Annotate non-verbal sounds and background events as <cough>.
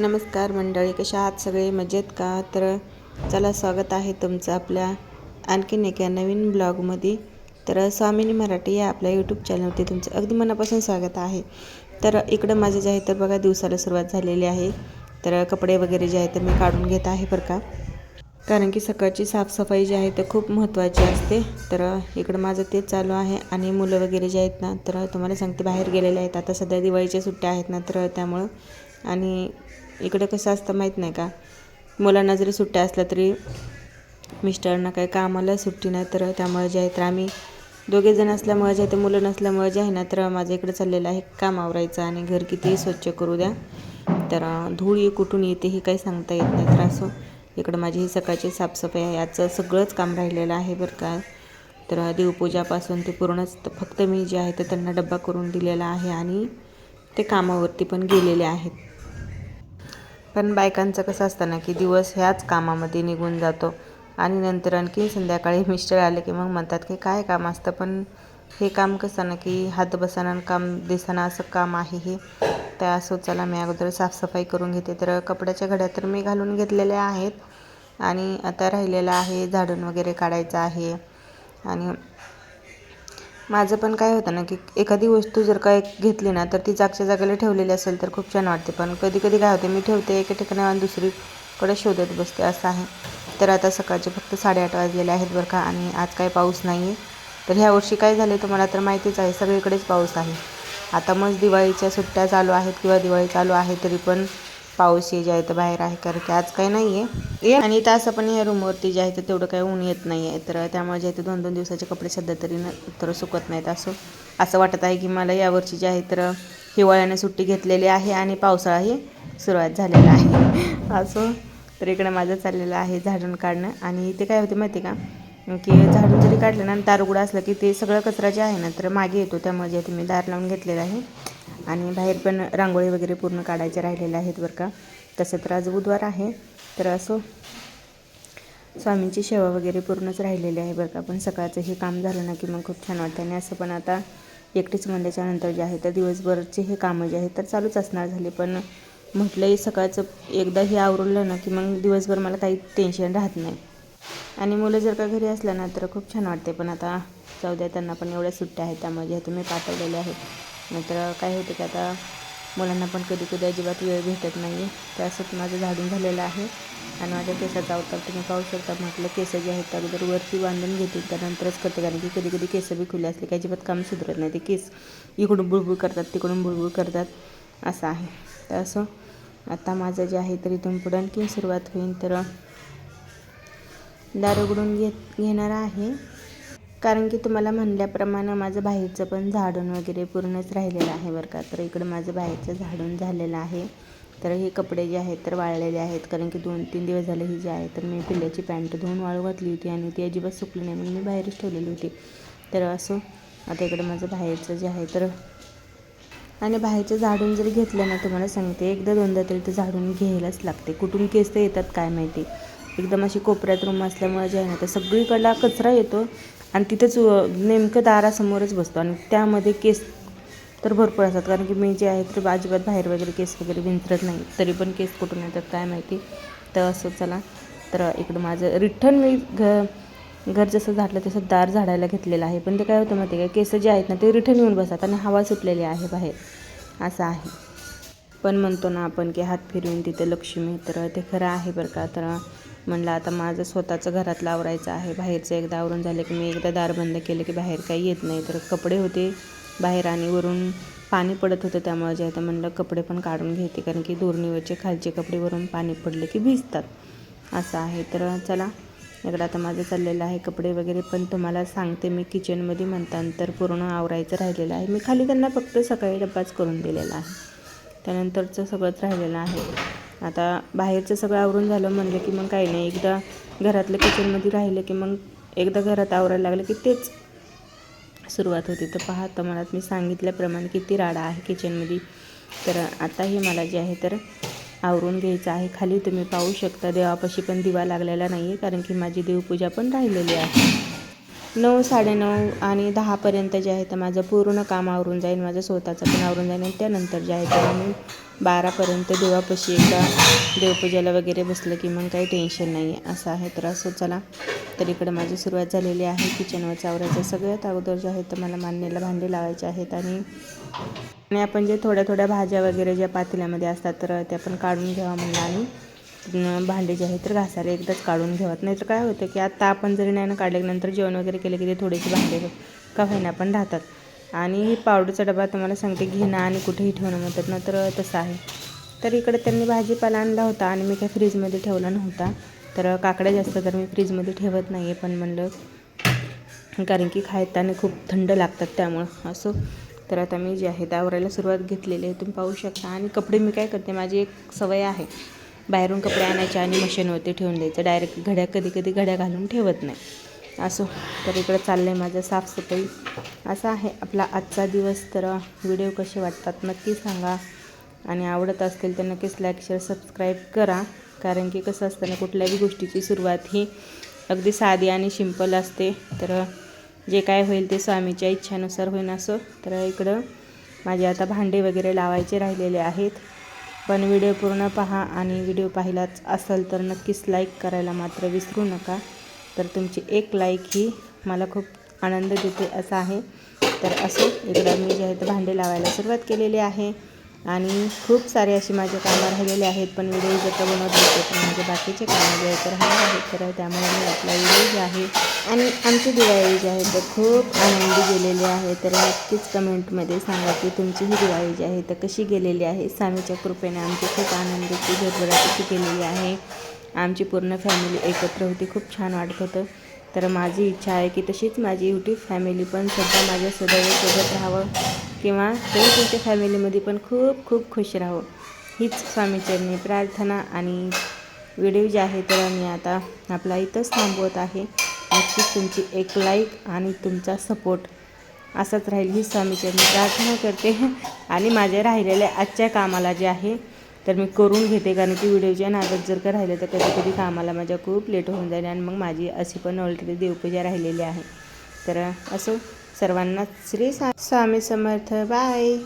नमस्कार मंडळी कशा आहात सगळे? मजेत का? तर चला स्वागत आहे तुमचं आपल्या आणखीन एका नवीन ब्लॉगमध्ये. तर स्वामिनी मराठी या आपल्या यूट्यूब चॅनलवरती तुमचं अगदी मनापासून स्वागत आहे. तर इकडं माझं जे आहे तर बघा दिवसाला सुरुवात झालेली आहे. तर कपडे वगैरे जे आहे तर मी काढून घेत आहे बरं का. कारण की सकाळची साफसफाई जी आहे तर खूप महत्त्वाची असते. तर इकडं माझं तेच चालू आहे आणि मुलं वगैरे जे आहेत ना तर तुम्हाला सांगते बाहेर गेलेले आहेत. आता सध्या दिवाळीच्या सुट्ट्या आहेत ना तर त्यामुळं आणि इकडं कसं असतं माहीत नाही का? मुलांना जरी सुट्ट्या असल्या तरी मिस्टरांना काही कामाला सुट्टी नाही तर त्यामुळे जे आहे तर आम्ही दोघेजण असल्यामुळे जे आहे ते मुलं नसल्यामुळे जे आहे ना तर माझं इकडं चाललेलं आहे काम आवरायचं आणि घर कितीही स्वच्छ करू द्या. तर धूळ कुठून येते हे काही सांगता येत नाही तर असं इकडं माझी ही सकाळची साफसफाई आहे. याचं सगळंच काम राहिलेलं आहे बरं का. तर देवपूजापासून ते पूर्णच फक्त मी जे आहे ते त्यांना डब्बा करून दिलेला आहे आणि ते कामावरती पण गेलेले आहेत. पण बायकांचं कसं असतं ना की दिवस ह्याच कामामध्ये निघून जातो. आणि नंतर आणखी संध्याकाळी <laughs> मिस्टर आले की मग म्हणतात की काय काम असतं? पण हे काम कसं ना की हात बसाना काम दिसाना असं काम आहे हे. त्या असं चला मी अगोदर साफसफाई करून घेते. तर कपड्याच्या घड्या तर मी घालून घेतलेल्या आहेत. आणि आता राहिलेलं आहे झाडून वगैरे काढायचं आहे. आणि माझं पण काय होतं ना की एखादी वस्तू जर काय घेतली ना तर ती जागच्या जागेला ठेवलेली असेल तर खूप छान वाटते. पण कधी कधी काय होते मी ठेवते एका ठिकाणी आणि दुसरीकडे शोधत बसते असं आहे. तर आता सकाळचे फक्त साडेआठ वाजलेले आहेत बरं का आणि आज काय पाऊस नाही आहे. तर ह्या वर्षी काय झाले तुम्हाला तर माहितीच आहे सगळीकडेच पाऊस आहे. आता मग दिवाळीच्या सुट्ट्या चालू आहेत किंवा दिवाळी चालू आहे तरी पण पाऊस ये जे आहे तर बाहेर आहे कारण की आज काही नाही आहे आणि इथं असं पण या रूमवरती जे आहे तर तेवढं काही ऊन येत नाही आहे तर त्यामुळे जे आहे ते दोन दोन दिवसाचे कपडे सध्या तरी न तर सुकत नाहीत असं असं वाटत आहे की मला यावर्षी जे आहे तर हिवाळ्याने सुट्टी घेतलेली आहे आणि पावसाळाही सुरुवात झालेला आहे. <laughs> असं. तर इकडं माझं चाललेलं आहे झाडून काढणं. आणि इथे काय होते माहिती का? की झाडून जरी काढलं ना दार उघडं असलं की ते सगळं कचरा जे आहे ना तर मागे येतो. त्यामुळे जे तुम्ही दार लावून घेतलेलं आहे. आणि बाहेर पण रांगोळी वगैरे पूर्ण काढायचे राहिलेले आहेत बरं का. तसं तर आज बुधवार आहे. तर असो स्वामींची सेवा वगैरे पूर्णच राहिलेली आहे बरं का. पण सकाळचं हे काम झालं ना की मग खूप छान वाटतं आणि असं पण आता एकटीच म्हणल्याच्या नंतर जे आहे तर दिवसभरचे हे कामं जे आहेत तर चालूच असणार झाले. पण म्हटलंही सकाळचं एकदा हे आवरलं ना की मग दिवसभर मला काही टेन्शन राहत नाही. आणि मुलं जर का घरी असलं ना तर खूप छान वाटते पण आता जाऊ द्या त्यांना पण एवढ्या सुट्ट्या आहेत त्यामुळे जे तुम्ही पाठवलेले आहेत. नाहीतर काय होते की आता मुलांना पण कधी कधी अजिबात वेळ भेटत नाही तर असंच माझं झाडून झालेलं आहे. आणि माझ्या केसाचा अवतार तुम्ही पाहू शकता. म्हटलं केस जे आहेत अगोदर वरती बांधून घेते. त्यानंतरच करते. कारण की कधी कधी केस बी खुले असले की अजिबात काम सुधरत नाही. ते केस इकडून बुळबुळ करतात तिकडून बुळबुळ करतात. असं आहे. तर असं आता माझं जे आहे तर इथून पुढं आणखी सुरुवात होईल. तर दार उघडून घेत घेणार आहे. कारण की तुम्हाला म्हणल्याप्रमाणे माझं बाहेरचं पण झाडून वगैरे पूर्णच राहिलेलं आहे बरं का. तर इकडं माझं बाहेरचं झाडून झालेलं आहे. तर हे कपडे जे आहेत तर वाळलेले आहेत. कारण की दोन तीन दिवस झाले ही जे आहे तर मी पिल्ल्याची पॅन्ट धुवून वाळू घातली होती आणि ती अजिबात सुकली नाही. म्हणून मी बाहेरच ठेवलेली होती. तर असं आता इकडं माझं बाहेरचं जे आहे तर आणि बाहेरचं झाडून जरी घेतलं ना तुम्हाला सांगते एकदा दोनदा तरी ते झाडून घ्यायलाच लागते. कुठून केस तर येतात काय माहिती. एकदम अशी कोपऱ्यात रूम असल्यामुळे जे आहे ना तर सगळीकडला कचरा येतो. आणि तिथंच नेमकं दारासमोरच बसतो आणि त्यामध्ये केस तर भरपूर असतात. कारण की मी जे आहे तर अजिबात बाहेर वगैरे केस वगैरे विंचरत नाही. तरी पण केस कुठून येतात काय माहिती? तर असं चला. तर इकडं माझं रिटर्न मी घ घर जसं झाडलं तसं दार झाडायला घेतलेलं आहे. पण ते काय होतं माहिती काय केस जे आहेत ना ते रिटर्न येऊन बसतात आणि हवा सुटलेली आहे बाहेर. असं आहे. पण म्हणतो ना आपण की हात फिरवून तिथे लक्ष्मी तर ते खरं आहे बरं का? तर म्हणलं आता माझं स्वतःचं घरातलं आवरायचं आहे. बाहेरचं एकदा आवरून झालं की मी एकदा दार बंद केलं की बाहेर काही येत नाही. तर कपडे होते बाहेर आणि वरून पाणी पडत होतं त्यामुळे जे आहे तर म्हणलं कपडे पण काढून घेते. कारण की दोरणीवरचे खालचे कपडे वरून पाणी पडले की भिजतात. असं आहे. तर चला इकडं आता माझं चाललेलं आहे. कपडे वगैरे पण तुम्हाला सांगते मी किचनमध्ये म्हणतानंतर पूर्ण आवरायचं राहिलेलं आहे. मी खाली त्यांना फक्त सकाळी डब्बाच करून दिलेला आहे. त्यानंतरचं सगळंच राहिलेलं आहे. आता बाहेरचं सगळं आवरून झालं म्हणलं की मग काही नाही. एकदा घरातलं किचनमध्ये राहिलं की मग एकदा घरात आवरायला लागलं की तेच सुरुवात होती. तर पहा तर मला मी सांगितल्याप्रमाणे किती राडा आहे किचनमध्ये. तर आताही मला जे आहे तर आवरून घ्यायचं आहे. खाली तुम्ही पाहू शकता देवापाशी पण दिवा लागलेला नाही आहे कारण की माझी देवपूजा पण राहिलेली आहे. नऊ साडेनऊ आणि दहापर्यंत जे आहे तर माझं पूर्ण काम आवरून जाईल माझं स्वतःचं पण आवरून जाईल आणि त्यानंतर जे आहे तर मी बारापर्यंत देवापाशी एकदा देवपूजेला वगैरे बसलं की मग काही टेन्शन नाही. असं आहे तर असं चला. तर इकडं माझी सुरुवात झालेली आहे किचनवर चावरायचं सगळ्यात अगोदर जे आहे तर मला मान्यला भांडे लावायचे आहेत आणि आणि आपण जे थोड्या थोड्या भाज्या वगैरे ज्या पातेल्यामध्ये असतात तर त्या पण काढून घ्यावा म्हणलं आणि भांडे जे आहे तर घासायला एकदाच काढून घ्यावत नाही तर काय होतं की आता आपण जरी नाही ना काढल्यानंतर जेवण वगैरे केलं की ते थोडेसे भांडे का होईना पण राहतात. आणि ही पावडरचा डबा तुम्हाला सांगते घेणं आणि कुठेही ठेवणं म्हणतात ना तर तसं आहे. तर इकडे त्यांनी भाजीपाला आणला होता आणि मी काय फ्रीजमध्ये ठेवला नव्हता. तर काकड्या जास्त तर मी फ्रीजमध्ये ठेवत नाही आहे पण म्हणलं कारण की खायताना खूप थंड लागतात त्यामुळं असं. तर आता मी जे आहे आवरायला सुरुवात घेतलेली आहे. तुम्ही पाहू शकता. आणि कपडे मी काय करते माझी एक सवय आहे. बाहेरून कपडे आणायचे आणि मशीनवरती ठेवून द्यायचं. डायरेक्ट घड्या कधी कधी घड्या घालून ठेवत नाही. असो. तर इकडं चाललं आहे माझं साफसफाई. असा आहे आपला आजचा दिवस. तर व्हिडिओ कसे वाटतात नक्की सांगा. आणि आवडत असतील तर नक्कीच लाईक शेअर सबस्क्राईब करा. कारण की कसं असतं ना कुठल्याही गोष्टीची सुरुवात ही अगदी साधी आणि सिंपल असते. तर जे काय होईल ते स्वामीच्या इच्छानुसार होईन असं. तर इकडं माझे आता भांडे वगैरे लावायचे राहिलेले आहेत. पण व्हिडिओ पूर्ण पहा आणि व्हिडिओ पाहिलाच असेल तर नक्कीच लाईक करायला मात्र विसरू नका. तर तुमची एक लाईक ही मला खूप आनंद देते असं आहे. तर असं इकडं मी जे आहे ते भांडे लावायला सुरुवात केलेली आहे. आणि खूप सारे असे माझे कामं राहिलेले आहेत पण व्हिडिओ जर का बनवत नसते तर माझे बाकीचे कामं जे आहेत तर राहणार आहेत. तर त्यामुळे मी आपला व्हिडिओ जे आहे आणि आमची दिवाळी जी आहे तर खूप आनंदी गेलेली आहे. तर नक्कीच कमेंटमध्ये सांगा की तुमची ही दिवाळी जी आहे तर कशी गेलेली आहे? स्वामीच्या कृपेने आमची खूप आनंदाची झरभराटीची केलेली आहे. आमची पूर्ण फॅमिली एकत्र होती खूप छान वाटत होतं. तर माझी इच्छा आहे की तशीच माझी यूट्यूब फॅमिली पण सध्या माझ्या सदैव सोबत राहावं. किंवा तुम्ही तुमच्या फॅमिलीमध्ये पण खूप खूप खुश राहो. हीच स्वामीचरणी प्रार्थना आणि व्हिडिओ जे आहे तर मी आता आपला इथंच थांबवत आहे. नक्कीच तुमची एक लाईक आणि तुमचा सपोर्ट असाच राहील. ही स्वामीचरणी प्रार्थना करते. आणि माझ्या राहिलेल्या आजच्या कामाला जे आहे तर मी करून घेते. कारण की व्हिडिओच्या नादात जर का राहिलं तर कधी कधी कामाला माझ्या खूप लेट होऊन जाईल. आणि मग माझी अशी पण ऑलरेडी देवपूजा राहिलेली आहे. तर असो. सर्वांना श्री स्वामी समर्थ. बाय.